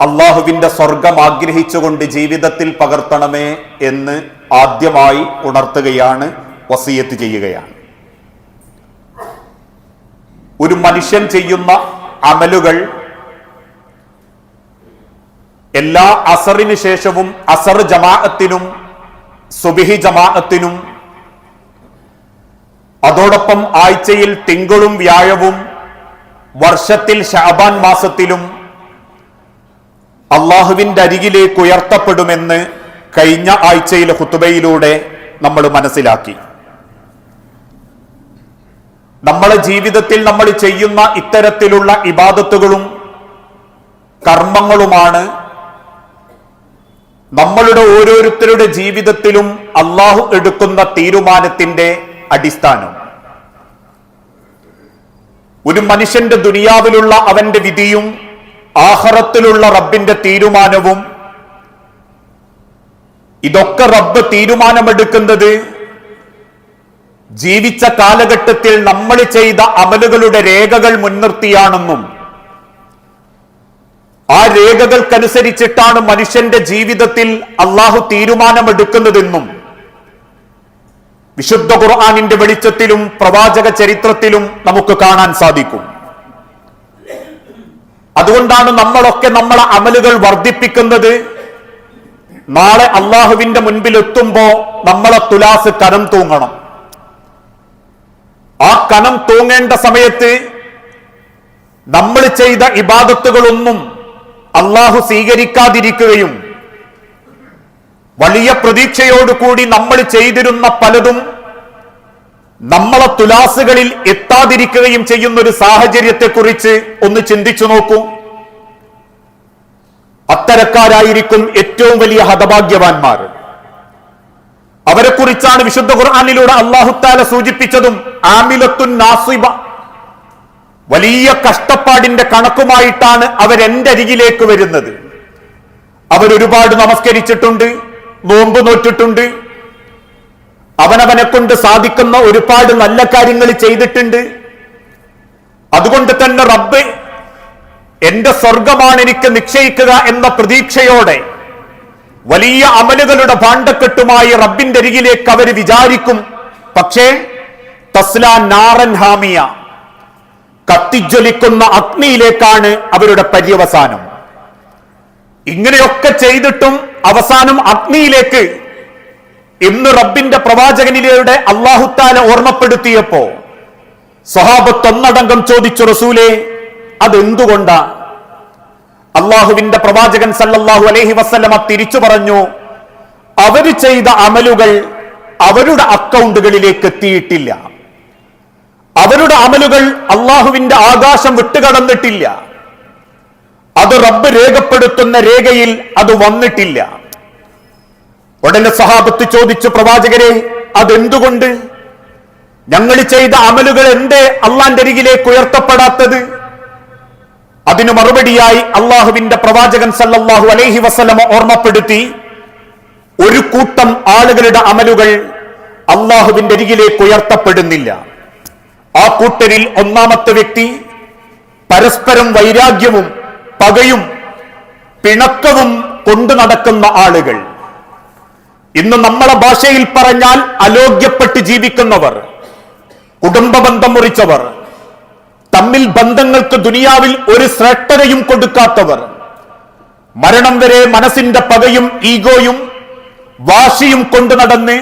അള്ളാഹുവിന്റെ സ്വർഗം ആഗ്രഹിച്ചുകൊണ്ട് ജീവിതത്തിൽ പകർത്തണമേ എന്ന് ആദ്യമായി ഉണർത്തുകയാണ് വസീയത്ത് ചെയ്യുകയാണ്. ഒരു മനുഷ്യൻ ചെയ്യുന്ന അമലുകൾ എല്ലാ അസറിന് ശേഷവും അസർ ജമാഅത്തിനും സുബിഹി ജമാഅത്തിനും അതോടൊപ്പം ആഴ്ചയിൽ തിങ്കളും വ്യാഴവും വർഷത്തിൽ ഷാബാൻ മാസത്തിലും അള്ളാഹുവിന്റെ അരികിലേക്ക് ഉയർത്തപ്പെടുമെന്ന് കഴിഞ്ഞ ആഴ്ചയിലെ ഹുത്തുബയിലൂടെ നമ്മൾ മനസ്സിലാക്കി. നമ്മളെ ജീവിതത്തിൽ നമ്മൾ ചെയ്യുന്ന ഇത്തരത്തിലുള്ള ഇബാദത്തുകളും കർമ്മങ്ങളുമാണ് നമ്മളുടെ ഓരോരുത്തരുടെ ജീവിതത്തിലും അള്ളാഹു എടുക്കുന്ന തീരുമാനത്തിന്റെ അടിസ്ഥാനം. ഒരു മനുഷ്യന്റെ ദുനിയാവിലുള്ള അവന്റെ വിധിയും ആഹറത്തിലുള്ള റബ്ബിന്റെ തീരുമാനവും ഇതൊക്കെ റബ്ബ് തീരുമാനമെടുക്കുന്നത് ജീവിച്ച കാലഘട്ടത്തിൽ നമ്മൾ ചെയ്ത അമലുകളുടെ രേഖകൾ മുൻനിർത്തിയാണെന്നും ആ രേഖകൾക്കനുസരിച്ചിട്ടാണ് മനുഷ്യന്റെ ജീവിതത്തിൽ അള്ളാഹു തീരുമാനമെടുക്കുന്നതെന്നും വിശുദ്ധ ഖുർആാനിന്റെ വെളിച്ചത്തിലും പ്രവാചക ചരിത്രത്തിലും നമുക്ക് കാണാൻ സാധിക്കും. അതുകൊണ്ടാണ് നമ്മളൊക്കെ നമ്മളെ അമലുകൾ വർദ്ധിപ്പിക്കുന്നത്. നാളെ അള്ളാഹുവിന്റെ മുൻപിൽ എത്തുമ്പോ നമ്മളെ തുലാസ് കനം തൂങ്ങണം. ആ കനം തൂങ്ങേണ്ട സമയത്ത് നമ്മൾ ചെയ്ത ഇബാദത്തുകളൊന്നും അള്ളാഹു സ്വീകരിക്കാതിരിക്കുകയും വലിയ പ്രതീക്ഷയോടുകൂടി നമ്മൾ ചെയ്തിരുന്ന പലതും നമ്മളെ തുലാസുകളിൽ എത്താതിരിക്കുകയും ചെയ്യുന്ന ഒരു സാഹചര്യത്തെക്കുറിച്ച് ഒന്ന് ചിന്തിച്ചു നോക്കൂ. അത്തരക്കാരായിരിക്കും ഏറ്റവും വലിയ ഹതഭാഗ്യവാന്മാർ. അവരെക്കുറിച്ചാണ് വിശുദ്ധ ഖുർആാനിലൂടെ അള്ളാഹുത്താല സൂചിപ്പിച്ചതും ആമിലത്തുൻ നാസിബ. വലിയ കഷ്ടപ്പാടിന്റെ കണക്കുമായിട്ടാണ് അവരെന്റെ അരികിലേക്ക് വരുന്നത്. അവരൊരുപാട് നമസ്കരിച്ചിട്ടുണ്ട് നോമ്പ് നോറ്റിട്ടുണ്ട് അവനവനെ കൊണ്ട് സാധിക്കുന്ന ഒരുപാട് നല്ല കാര്യങ്ങൾ ചെയ്തിട്ടുണ്ട്. അതുകൊണ്ട് തന്നെ റബ്ബ് എന്റെ സ്വർഗമാണ് എനിക്ക് നിശ്ചയിക്കുക എന്ന പ്രതീക്ഷയോടെ വലിയ അമലുകളുടെ ഭാണ്ഡക്കെട്ടുമായി റബ്ബിന്റെ അരികിലേക്ക് അവർ വിചാരിക്കും. പക്ഷേ തസ്ല നാറൻ ഹാമിയ കത്തിജ്വലിക്കുന്ന അഗ്നിയിലേക്കാണ് അവരുടെ പര്യവസാനം. ഇങ്ങനെയൊക്കെ ചെയ്തിട്ടും അവസാനം അഗ്നിയിലേക്ക് ഇന്ന് റബ്ബിന്റെ പ്രവാചകനിലൂടെ അള്ളാഹുത്താല ഓർമ്മപ്പെടുത്തിയപ്പോ സ്വഹാബത്തൊന്നടങ്കം ചോദിച്ചു റസൂലേ അതെന്തുകൊണ്ടാ? അള്ളാഹുവിന്റെ പ്രവാചകൻ സല്ലല്ലാഹു അലൈഹി വസ്ലമ തിരിച്ചു പറഞ്ഞു അവർ ചെയ്ത അമലുകൾ അവരുടെ അക്കൗണ്ടുകളിലേക്ക് എത്തിയിട്ടില്ല. അവരുടെ അമലുകൾ അള്ളാഹുവിന്റെ ആകാശം വിട്ടുകടന്നിട്ടില്ല. അത് റബ്ബ് രേഖപ്പെടുത്തുന്ന രേഖയിൽ അത് വന്നിട്ടില്ല. ഉടനെ സഹാബത്ത് ചോദിച്ചു പ്രവാചകരെ അതെന്തുകൊണ്ട്? ഞങ്ങൾ ചെയ്ത അമലുകൾ എന്തേ അള്ളാന്റെ അരികിലേക്ക് ഉയർത്തപ്പെടാത്തത്? അതിനു മറുപടിയായി അള്ളാഹുവിന്റെ പ്രവാചകൻ സല്ലാഹു അലൈഹി വസ്ലമ ഓർമ്മപ്പെടുത്തി ഒരു കൂട്ടം ആളുകളുടെ അമലുകൾ അള്ളാഹുവിന്റെ അരികിലേക്ക് ഉയർത്തപ്പെടുന്നില്ല. ആ കൂട്ടരിൽ ഒന്നാമത്തെ വ്യക്തി പരസ്പരം വൈരാഗ്യവും പകയും പിണക്കവും കൊണ്ടു നടക്കുന്ന ആളുകൾ. ഇന്ന് നമ്മളെ ഭാഷയിൽ പറഞ്ഞാൽ അലോഗ്യപ്പെട്ട് ജീവിക്കുന്നവർ കുടുംബ ബന്ധം മുറിച്ചവർ തമ്മിൽ ബന്ധങ്ങൾക്ക് ദുനിയാവിൽ ഒരു ശ്രേഷ്ഠതയും കൊടുക്കാത്തവർ മരണം വരെ മനസ്സിന്റെ പകയും ഈഗോയും വാശിയും കൊണ്ടു നടന്ന്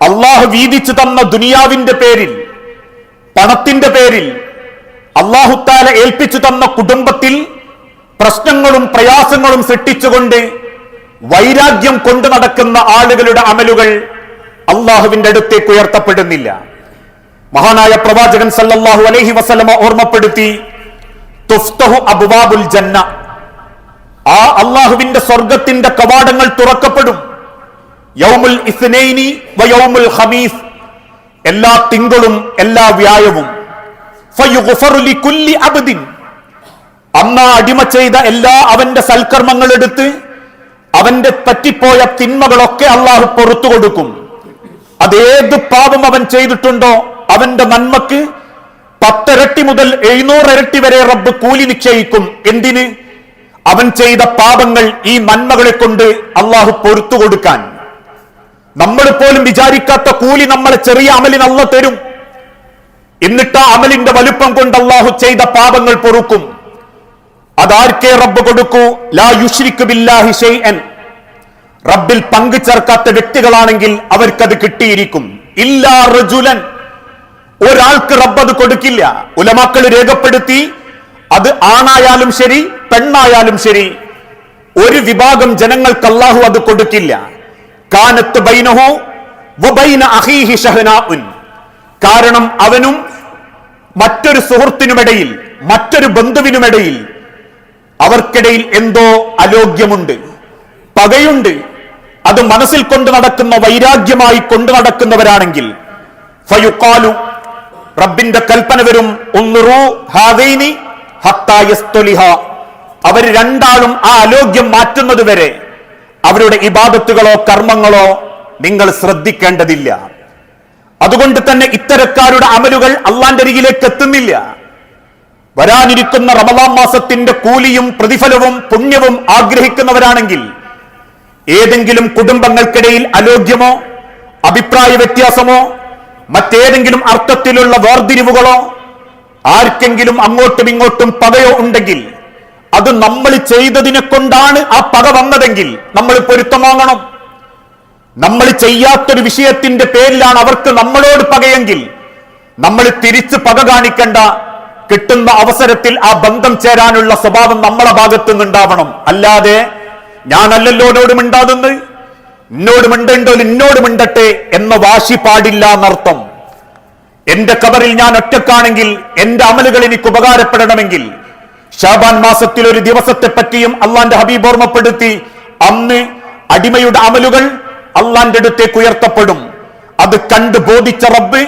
അള്ളാഹു വീതിച്ചു തന്ന ദുനിയാവിന്റെ പേരിൽ പണത്തിന്റെ പേരിൽ അള്ളാഹുത്താല ഏൽപ്പിച്ചു തന്ന കുടുംബത്തിൽ പ്രശ്നങ്ങളും പ്രയാസങ്ങളും സൃഷ്ടിച്ചുകൊണ്ട് വൈരാഗ്യം കൊണ്ടു നടക്കുന്ന ആളുകളുടെ അമലുകൾ അള്ളാഹുവിന്റെ അടുത്തേക്ക് ഉയർത്തപ്പെടുന്നില്ല. മഹാനായ പ്രവാചകൻ സല്ലല്ലാഹു അലൈഹി വസല്ലമ ഓർമ്മപ്പെടുത്തി തുഫ്തഹു ജന്ന. ആ അള്ളാഹുവിന്റെ സ്വർഗത്തിന്റെ കവാടങ്ങൾ തുറക്കപ്പെടും. യൗമുൽ ഇസ്നൈനി വയൗമുൽ ഖമീസ്. എല്ലാ തിങ്കളും എല്ലാ വ്യായവും. അമ്മ അടിമ ചെയ്ത എല്ലാ അവന്റെ സൽക്കർമ്മങ്ങൾ എടുത്ത് അവന്റെ പറ്റിപ്പോയ തിന്മകളൊക്കെ അള്ളാഹു പുറത്തു കൊടുക്കും. അതേത് പാപം അവൻ ചെയ്തിട്ടുണ്ടോ അവന്റെ നന്മക്ക് പത്തിരട്ടി മുതൽ എഴുന്നൂറ് ഇരട്ടി വരെ റബ്ബ് കൂലി നിശ്ചയിക്കും. എന്തിന്? അവൻ ചെയ്ത പാപങ്ങൾ ഈ നന്മകളെ കൊണ്ട് അള്ളാഹു പൊറത്തു കൊടുക്കാൻ. നമ്മൾ പോലും വിചാരിക്കാത്ത കൂലി നമ്മളെ ചെറിയ അമലിന് അല്ല തരും. എന്നിട്ട് ആ അമലിന്റെ വലുപ്പം കൊണ്ട് അള്ളാഹു ചെയ്ത പാപങ്ങൾ പൊറുക്കും. അതാർക്കേ റബ്ബ് കൊടുക്കൂ? ലാ യുഷ്രിക്കു ബില്ലാഹി ഷൈഅൻ. റബ്ബിൽ പങ്കു ചേർക്കാത്ത വ്യക്തികളാണെങ്കിൽ അവർക്കത് കിട്ടിയിരിക്കും. ഇല്ലാ റജുലൻ. ഒരാൾക്ക് റബ്ബ് അത് കൊടുക്കില്ല. ഉലമാക്കൾ രേഖപ്പെടുത്തി അത് ആണായാലും ശരി പെണ്ണായാലും ശരി ഒരു വിഭാഗം ജനങ്ങൾക്ക് അല്ലാഹു അത് കൊടുക്കില്ല. കാനത്ത് ബൈനഹു വബൈന അഹീഹി ഷഹനാഉൻ. കാരണം അവനും മറ്റൊരു സുഹൃത്തിനുമിടയിൽ മറ്റൊരു ബന്ധുവിനുമിടയിൽ അവർക്കിടയിൽ എന്തോ അലോഗ്യമുണ്ട് പകയുണ്ട്. അത് മനസ്സിൽ കൊണ്ട് നടക്കുന്ന വൈരാഗ്യമായി കൊണ്ടു നടക്കുന്നവരാണെങ്കിൽ ഫയുക്കാലു റബ്ബിന്റെ കൽപ്പന വരും ഒന്നുറൂ ഹാദൈനി ഹത്താ യസ്തുലിഹ. അവർ രണ്ടാളും ആ അലോഗ്യം മാറ്റുന്നത് വരെ അവരുടെ ഇബാദത്തുകളോ കർമ്മങ്ങളോ നിങ്ങൾ ശ്രദ്ധിക്കേണ്ടതില്ല. അതുകൊണ്ട് തന്നെ ഇത്തരക്കാരുടെ അമലുകൾ അള്ളാന്റെ അരികിലേക്ക് എത്തുന്നില്ല. വരാനിരിക്കുന്ന റമദാം മാസത്തിന്റെ കൂലിയും പ്രതിഫലവും പുണ്യവും ആഗ്രഹിക്കുന്നവരാണെങ്കിൽ ഏതെങ്കിലും കുടുംബങ്ങൾക്കിടയിൽ അലോഗ്യമോ അഭിപ്രായ വ്യത്യാസമോ മറ്റേതെങ്കിലും അർത്ഥത്തിലുള്ള വേർതിരിവുകളോ ആർക്കെങ്കിലും അങ്ങോട്ടും ഇങ്ങോട്ടും പകയോ ഉണ്ടെങ്കിൽ അത് നമ്മൾ ചെയ്തതിനെ കൊണ്ടാണ് ആ പക വന്നതെങ്കിൽ നമ്മൾ പൊരുത്തം വാങ്ങണം. നമ്മൾ ചെയ്യാത്തൊരു വിഷയത്തിന്റെ പേരിലാണ് അവർക്ക് നമ്മളോട് പകയെങ്കിൽ നമ്മൾ തിരിച്ച് പക കാണിക്കണ്ട. കിട്ടുന്ന അവസരത്തിൽ ആ ബന്ധം ചേരാനുള്ള സ്വഭാവം നമ്മളെ ഭാഗത്തു നിന്നുണ്ടാവണം അല്ലാതെ ഞാനല്ലല്ലോ എന്നോട് മിണ്ടാതെന്ന്? എന്നോട് മിണ്ടണ്ടോ എന്നോട് മിണ്ടട്ടെ എന്ന വാശി പാടില്ല എന്നർത്ഥം. എന്റെ കബറിൽ ഞാൻ ഒറ്റക്കാണെങ്കിൽ എന്റെ അമലുകൾ എനിക്ക് ഉപകാരപ്പെടണമെങ്കിൽ ഷാബാൻ മാസത്തിൽ ഒരു ദിവസത്തെ പറ്റിയും അള്ളാന്റെ ഹബീബ് ഓർമ്മപ്പെടുത്തി അന്ന് അടിമയുടെ അമലുകൾ അള്ളാന്റെ അടുത്തേക്ക് ഉയർത്തപ്പെടും. അത് കണ്ട് ബോധിച്ച റബ്ബ്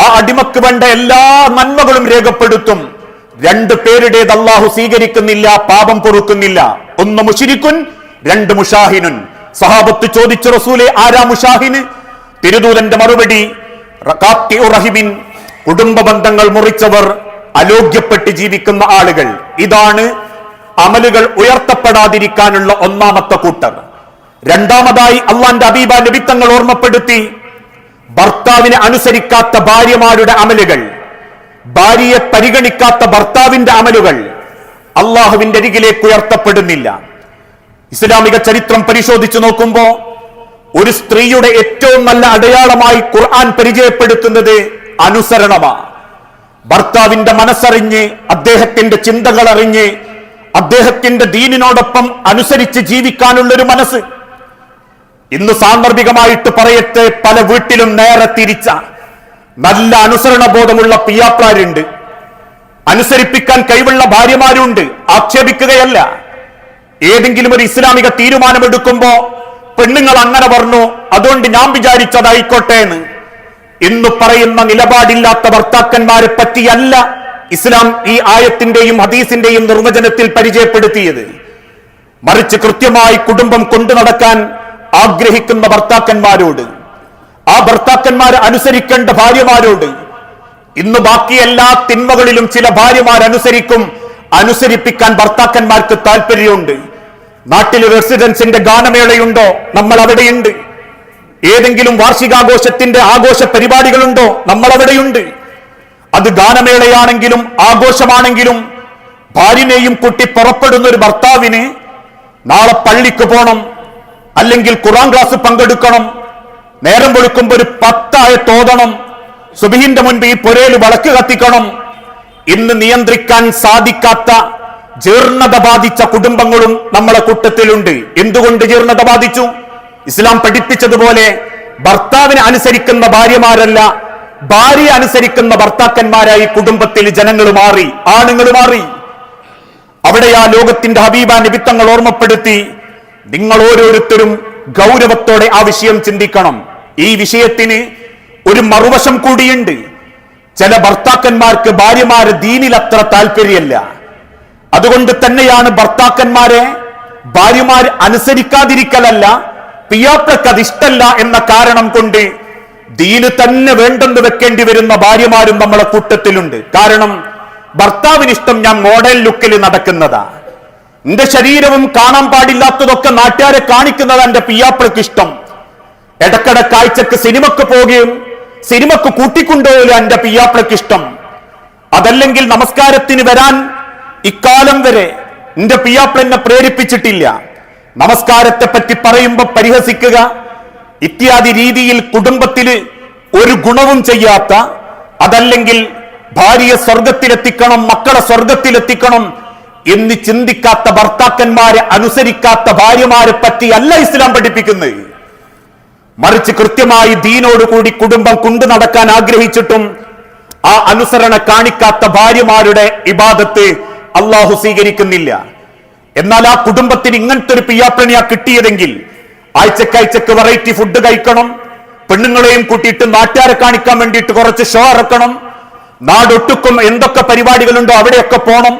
ആ അടിമക്ക് വേണ്ട എല്ലാ നന്മകളും രേഖപ്പെടുത്തും. രണ്ട് പേരുടേത് അള്ളാഹു സ്വീകരിക്കുന്നില്ല പാപം പൊറുക്കുന്നില്ല. ഒന്ന് മുഷിരിക്കുൻ രണ്ട് മുഷാഹിനുൻ. സഹാബത്ത് ചോദിച്ചു റസൂലെ ആരാ മുഷാഹിന്? തിരുദൂതന്റെ മറുപടി റഹിമിൻ കുടുംബ ബന്ധങ്ങൾ മുറിച്ചവർ അലോഗ്യപ്പെട്ട് ജീവിക്കുന്ന ആളുകൾ. ഇതാണ് അമലുകൾ ഉയർത്തപ്പെടാതിരിക്കാനുള്ള ഒന്നാമത്തെ കൂട്ടർ. രണ്ടാമതായി അള്ളാന്റെ അബീബ നബിത്തങ്ങൾ ഓർമ്മപ്പെടുത്തി ഭർത്താവിനെ അനുസരിക്കാത്ത ഭാര്യമാരുടെ അമലുകൾ ഭാര്യയെ പരിഗണിക്കാത്ത ഭർത്താവിന്റെ അമലുകൾ അള്ളാഹുവിന്റെ അരികിലേക്ക് ഉയർത്തപ്പെടുന്നില്ല. ഇസ്ലാമിക ചരിത്രം പരിശോധിച്ചു നോക്കുമ്പോ ഒരു സ്ത്രീയുടെ ഏറ്റവും നല്ല അടയാളമായി ഖുർആൻ പരിചയപ്പെടുത്തുന്നത് അനുസരണമാണ് ഭർത്താവിന്റെ മനസ്സറിഞ്ഞ് അദ്ദേഹത്തിന്റെ ചിന്തകൾ അറിഞ്ഞ് അദ്ദേഹത്തിന്റെ ദീനിനോടൊപ്പം അനുസരിച്ച് ജീവിക്കാനുള്ളൊരു മനസ്സ്. ഇന്ന് സാന്ദർഭികമായിട്ട് പറയട്ടെ പല വീട്ടിലും നേരെ തിരിച്ച നല്ല അനുസരണ ബോധമുള്ള പിയാപ്പാരുണ്ട് അനുസരിപ്പിക്കാൻ കഴിവുള്ള ഭാര്യമാരുണ്ട്. ആക്ഷേപിക്കുകയല്ല. ഏതെങ്കിലും ഒരു ഇസ്ലാമിക തീരുമാനമെടുക്കുമ്പോ പെണ്ണുങ്ങൾ അങ്ങനെ പറഞ്ഞു അതുകൊണ്ട് ഞാൻ വിചാരിച്ചതായിക്കോട്ടെ എന്ന് ഇന്ന് പറയുന്ന നിലപാടില്ലാത്ത ഭർത്താക്കന്മാരെ പറ്റിയല്ല ഇസ്ലാം ഈ ആയത്തിന്റെയും ഹദീസിന്റെയും നിർവചനത്തിൽ പരിചയപ്പെടുത്തിയത്. മറിച്ച് കൃത്യമായി കുടുംബം കൊണ്ടു നടക്കാൻ ആഗ്രഹിക്കുന്ന ഭർത്താക്കന്മാരോട് ആ ഭർത്താക്കന്മാരെ അനുസരിക്കേണ്ട ഭാര്യമാരോട് ഇന്ന് ബാക്കി എല്ലാ തിന്മകളിലും ചില ഭാര്യമാർ അനുസരിക്കും അനുസരിപ്പിക്കാൻ ഭർത്താക്കന്മാർക്ക് താല്പര്യമുണ്ട് നാട്ടിൽ റെസിഡൻസിന്റെ ഗാനമേളയുണ്ടോ? നമ്മൾ അവിടെയുണ്ട് ഏതെങ്കിലും വാർഷികാഘോഷത്തിന്റെ ആഘോഷ പരിപാടികളുണ്ടോ? നമ്മൾ അവിടെയുണ്ട് അത് ഗാനമേളയാണെങ്കിലും ആഘോഷമാണെങ്കിലും ഭാര്യനെയും കുട്ടി പുറപ്പെടുന്ന ഒരു ഭർത്താവിന് നാളെ പള്ളിക്ക് പോണം. അല്ലെങ്കിൽ ഖുറാൻ ക്ലാസ് പങ്കെടുക്കണം. നേരം വെളുക്കുമ്പോൾ ഒരു പത്തായ തോതണം. സുബിഹിന്റെ മുൻപ് ഈ പുരയിൽ വിളക്ക് കത്തിക്കണം. ഇന്ന് നിയന്ത്രിക്കാൻ സാധിക്കാത്ത ജീർണത ബാധിച്ച കുടുംബങ്ങളും നമ്മളെ കൂട്ടത്തിലുണ്ട്. എന്തുകൊണ്ട് ജീർണത ബാധിച്ചു? ഇസ്ലാം പഠിപ്പിച്ചതുപോലെ ഭർത്താവിനെ അനുസരിക്കുന്ന ഭാര്യമാരല്ല ഭാര്യ അനുസരിക്കുന്ന ഭർത്താക്കന്മാരായി കുടുംബത്തിൽ ജനങ്ങൾ മാറി ആണുങ്ങൾ മാറി. അവിടെ ആ ലോകത്തിന്റെ ഹബീബ നിബിത്തങ്ങൾ ഓർമ്മപ്പെടുത്തി നിങ്ങൾ ഓരോരുത്തരും ഗൗരവത്തോടെ ആ വിഷയം ചിന്തിക്കണം. ഈ വിഷയത്തിന് ഒരു മറുവശം കൂടിയുണ്ട്. ചില ഭർത്താക്കന്മാർക്ക് ഭാര്യമാരെ ദീനിൽ അത്ര താല്പര്യമല്ല. അതുകൊണ്ട് തന്നെയാണ് ഭർത്താക്കന്മാരെ ഭാര്യമാർ അനുസരിക്കാതിരിക്കലല്ല പിയാക്കൾക്ക് അത് ഇഷ്ടല്ല എന്ന കാരണം കൊണ്ട് ദീന് തന്നെ വേണ്ടെന്ന് വെക്കേണ്ടി വരുന്ന ഭാര്യമാരും നമ്മളെ കൂട്ടത്തിലുണ്ട്. കാരണം ഭർത്താവിനിഷ്ടം ഞാൻ മോഡൽ ലുക്കിൽ നടക്കുന്നതാ. എന്റെ ശരീരവും കാണാൻ പാടില്ലാത്തതൊക്കെ നാട്ടുകാരെ കാണിക്കുന്നത് എന്റെ പിയാപ്പിളക്ക് ഇഷ്ടം ഇടക്കിടെ കാഴ്ചക്ക് സിനിമക്ക് പോവുകയും സിനിമക്ക് കൂട്ടിക്കൊണ്ടുപോലും എന്റെ പിയാപ്പിളക്ക് ഇഷ്ടം അതല്ലെങ്കിൽ നമസ്കാരത്തിന് വരാൻ ഇക്കാലം വരെ എന്റെ പിയാപ്പിള എന്നെ പ്രേരിപ്പിച്ചിട്ടില്ല. നമസ്കാരത്തെ പറ്റി പറയുമ്പോ പരിഹസിക്കുക. ഇത്യാദി രീതിയിൽ കുടുംബത്തിൽ ഒരു ഗുണവും ചെയ്യാത്ത അതല്ലെങ്കിൽ ഭാര്യയെ സ്വർഗത്തിലെത്തിക്കണം മക്കളെ സ്വർഗത്തിലെത്തിക്കണം എന്ന് ചിന്തിക്കാത്ത ഭർത്താക്കന്മാരെ അനുസരിക്കാത്ത ഭാര്യമാരെ പറ്റി അല്ല ഇസ്ലാം പഠിപ്പിക്കുന്നത്. മറിച്ച് കൃത്യമായി ദീനോടുകൂടി കുടുംബം കൊണ്ടു നടക്കാൻ ആഗ്രഹിച്ചിട്ടും ആ അനുസരണ കാണിക്കാത്ത ഭാര്യമാരുടെ ഇബാദത്ത് അള്ളാഹു സ്വീകരിക്കുന്നില്ല. എന്നാൽ ആ കുടുംബത്തിന് ഇങ്ങനത്തെ ഒരു പിയാപ്രണിയാ കിട്ടിയതെങ്കിൽ ആഴ്ചക്കാഴ്ചക്ക് വെറൈറ്റി ഫുഡ് കഴിക്കണം പെണ്ണുങ്ങളെയും കൂട്ടിയിട്ട് നാട്ടുകാരെ കാണിക്കാൻ വേണ്ടിയിട്ട് കുറച്ച് ഷോ ഇറക്കണം നാടൊട്ടുക്കും എന്തൊക്കെ പരിപാടികളുണ്ടോ അവിടെയൊക്കെ പോണം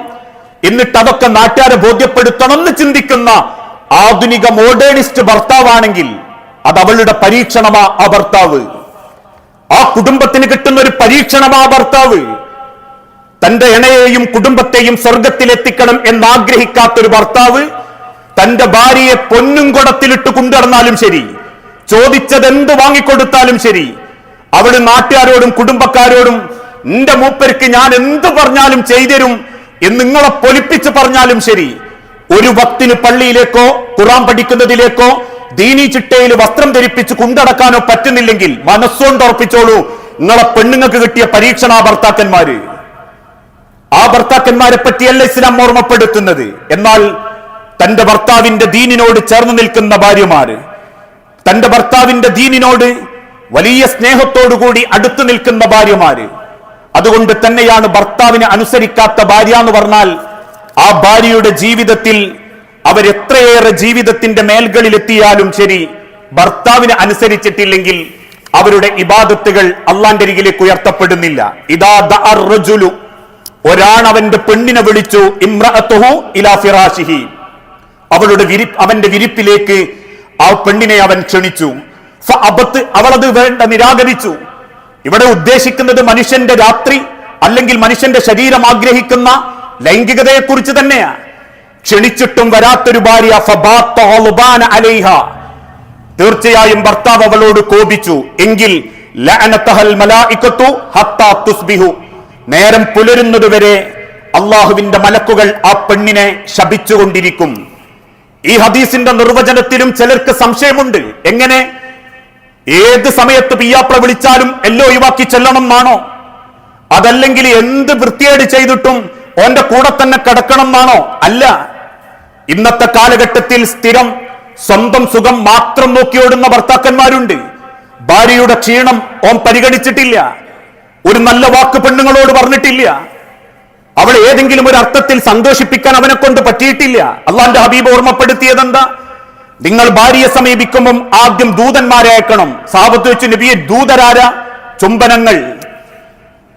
എന്നിട്ട് അതൊക്കെ നാട്ടുകാരെ ബോധ്യപ്പെടുത്തണം എന്ന് ചിന്തിക്കുന്ന ആധുനിക മോഡേണിസ്റ്റ് ഭർത്താവാണെങ്കിൽ അത് അവളുടെ പരീക്ഷണമാ ആ ഭർത്താവ്. ആ കുടുംബത്തിന് കിട്ടുന്ന ഒരു പരീക്ഷണമാ ഭർത്താവ്. തന്റെ ഇണയെയും കുടുംബത്തെയും സ്വർഗത്തിലെത്തിക്കണം എന്നാഗ്രഹിക്കാത്തൊരു ഭർത്താവ് തന്റെ ഭാര്യയെ പൊന്നും കുടത്തിലിട്ട് കൊണ്ടുനടന്നാലും ശരി ചോദിച്ചത് എന്ത് വാങ്ങിക്കൊടുത്താലും ശരി അവൾ നാട്ടുകാരോടും കുടുംബക്കാരോടും എന്റെ മൂപ്പർക്ക് ഞാൻ എന്ത് പറഞ്ഞാലും ചെയ്തരും എന്ന് നിങ്ങളെ പൊലിപ്പിച്ച് പറഞ്ഞാലും ശരി. ഒരു ഭക്തിന് പള്ളിയിലേക്കോ ഖുറാൻ പഠിക്കുന്നതിലേക്കോ ദീനി ചിട്ടയിൽ വസ്ത്രം ധരിപ്പിച്ച് കുണ്ടടക്കാനോ പറ്റുന്നില്ലെങ്കിൽ മനസ്സുകൊണ്ട് ഉറപ്പിച്ചോളൂ നിങ്ങളെ പെണ്ണുങ്ങൾക്ക് കിട്ടിയ പരീക്ഷണ ഭർത്താക്കന്മാര്. ആ ഭർത്താക്കന്മാരെ പറ്റിയല്ല ഇസ്ലാം ഓർമ്മപ്പെടുത്തുന്നത്. എന്നാൽ തന്റെ ഭർത്താവിന്റെ ദീനിനോട് ചേർന്ന് നിൽക്കുന്ന ഭാര്യമാര് തന്റെ ഭർത്താവിന്റെ ദീനിനോട് വലിയ സ്നേഹത്തോടുകൂടി അടുത്തു നിൽക്കുന്ന ഭാര്യമാര് അതുകൊണ്ട് തന്നെയാണ് ഭർത്താവിനെ അനുസരിക്കാത്ത ഭാര്യ എന്ന് പറഞ്ഞാൽ ആ ഭാര്യയുടെ ജീവിതത്തിൽ അവരെത്രയേറെ ജീവിതത്തിന്റെ മേൽകളിൽ എത്തിയാലും ശരി ഭർത്താവിനെ അനുസരിച്ചിട്ടില്ലെങ്കിൽ അവരുടെ ഇബാദത്തുകൾ അള്ളാന്റെ അരികിലേക്ക് ഉയർത്തപ്പെടുന്നില്ല. ഇതാ ദുലു ഒരാൺ അവന്റെ പെണ്ണിനെ വിളിച്ചു ഇമ്രഅത്തുഹു ഇലാ അവളുടെ വിരി അവന്റെ വിരിപ്പിലേക്ക് ആ പെണ്ണിനെ അവൻ ക്ഷണിച്ചു. അവളത് വേണ്ട നിരാകരിച്ചു. ഇവിടെ ഉദ്ദേശിക്കുന്നത് മനുഷ്യന്റെ രാത്രി അല്ലെങ്കിൽ മനുഷ്യന്റെ ശരീരം ആഗ്രഹിക്കുന്ന ലൈംഗികതയെ കുറിച്ച് തന്നെയാ. ക്ഷണിച്ചിട്ടും വരാത്തൊരു ഭാര്യ അലൈഹ. തീർച്ചയായും ഭർത്താവ് അവളോട് കോപിച്ചു. എങ്കിൽ നേരം പുലരുന്നതുവരെ അള്ളാഹുവിന്റെ മലക്കുകൾ ആ പെണ്ണിനെ ശപിച്ചുകൊണ്ടിരിക്കും. ഈ ഹദീസിന്റെ നിർവചനത്തിലും ചിലർക്ക് സംശയമുണ്ട്. എങ്ങനെ? ഏത് സമയത്ത് പിയാപ്ര വിളിച്ചാലും എല്ലോ ഒഴിവാക്കി ചെല്ലണം എന്നാണോ അതല്ലെങ്കിൽ എന്ത് വൃത്തിയേട് ചെയ്തിട്ടും ഓന്റെ കൂടെ തന്നെ കിടക്കണം എന്നാണോ അല്ല. ഇന്നത്തെ കാലഘട്ടത്തിൽ സ്ഥിരം സ്വന്തം സുഖം മാത്രം നോക്കി ഓടുന്ന ഭർത്താക്കന്മാരുണ്ട്. ഭാര്യയുടെ ക്ഷീണം ഓൻ പരിഗണിച്ചിട്ടില്ല. ഒരു നല്ല വാക്ക് പെണ്ണുങ്ങളോട് പറഞ്ഞിട്ടില്ല. അവൾ ഏതെങ്കിലും ഒരു അർത്ഥത്തിൽ സന്തോഷിപ്പിക്കാൻ അവനെ കൊണ്ട് പറ്റിയിട്ടില്ല. അള്ളാന്റെ ഹബീബ് ഓർമ്മപ്പെടുത്തിയതെന്താ? നിങ്ങൾ ഭാര്യയെ സമീപിക്കുമ്പം ആദ്യം ദൂതന്മാരെ അയക്കണം. സാപത്ത് വെച്ച് നബിയെ ദൂതരാര ചുംബനങ്ങൾ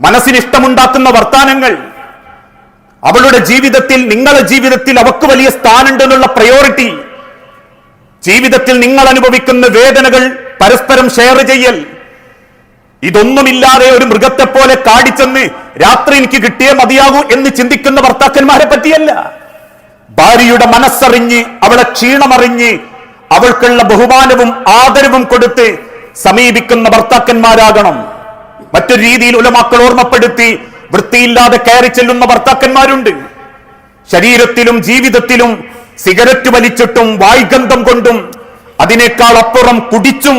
മനസ്സിന് ഇഷ്ടമുണ്ടാക്കുന്ന വർത്താനങ്ങൾ. അവളുടെ ജീവിതത്തിൽ നിങ്ങളുടെ ജീവിതത്തിൽ അവക്ക് വലിയ സ്ഥാനമുണ്ടെന്നുള്ള പ്രയോറിറ്റി ജീവിതത്തിൽ നിങ്ങൾ അനുഭവിക്കുന്ന വേദനകൾ പരസ്പരം ഷെയർ ചെയ്യൽ. ഇതൊന്നുമില്ലാതെ ഒരു മൃഗത്തെ പോലെ കാടിച്ചെന്ന് രാത്രി എനിക്ക് കിട്ടിയേ മതിയാകൂ എന്ന് ചിന്തിക്കുന്ന ഭർത്താക്കന്മാരെ പറ്റിയല്ല. ഭാര്യയുടെ മനസ്സറിഞ്ഞ് അവളെ ക്ഷീണമറിഞ്ഞ് അവൾക്കുള്ള ബഹുമാനവും ആദരവും കൊടുത്ത് സമീപിക്കുന്ന ഭർത്താക്കന്മാരാകണം. മറ്റൊരു രീതിയിൽ ഉലമാക്കൾ ഓർമ്മപ്പെടുത്തി വൃത്തിയില്ലാതെ കയറി ചെല്ലുന്ന ഭർത്താക്കന്മാരുണ്ട്. ശരീരത്തിലും ജീവിതത്തിലും സിഗരറ്റ് വലിച്ചിട്ടും വായ്ഗന്ധം കൊണ്ടും അതിനേക്കാൾ അപ്പുറം കുടിച്ചും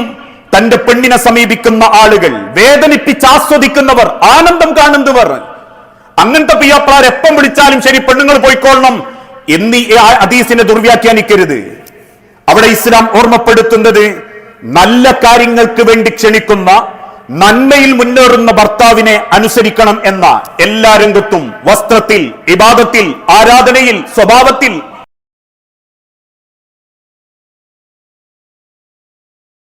തന്റെ പെണ്ണിനെ സമീപിക്കുന്ന ആളുകൾ വേദനിപ്പിച്ച് ആസ്വദിക്കുന്നവർ ആനന്ദം കാണുന്നവർ. അങ്ങനത്തെ പിയാപ്രാർ എപ്പം വിളിച്ചാലും ശരി പെണ്ണുങ്ങൾ പോയിക്കൊള്ളണം. എന്നീ ഹദീസിനെ ദുർവ്യാഖ്യാനിക്കരുത്. അവിടെ ഇസ്ലാം ഓർമ്മപ്പെടുത്തുന്നത് നല്ല കാര്യങ്ങൾക്ക് വേണ്ടി ക്ഷണിക്കുന്ന നന്മയിൽ മുന്നേറുന്ന ഭർത്താവിനെ അനുസരിക്കണം എന്ന എല്ലാ രംഗത്തും വസ്ത്രത്തിൽ ഇബാദത്തിൽ ആരാധനയിൽ സ്വഭാവത്തിൽ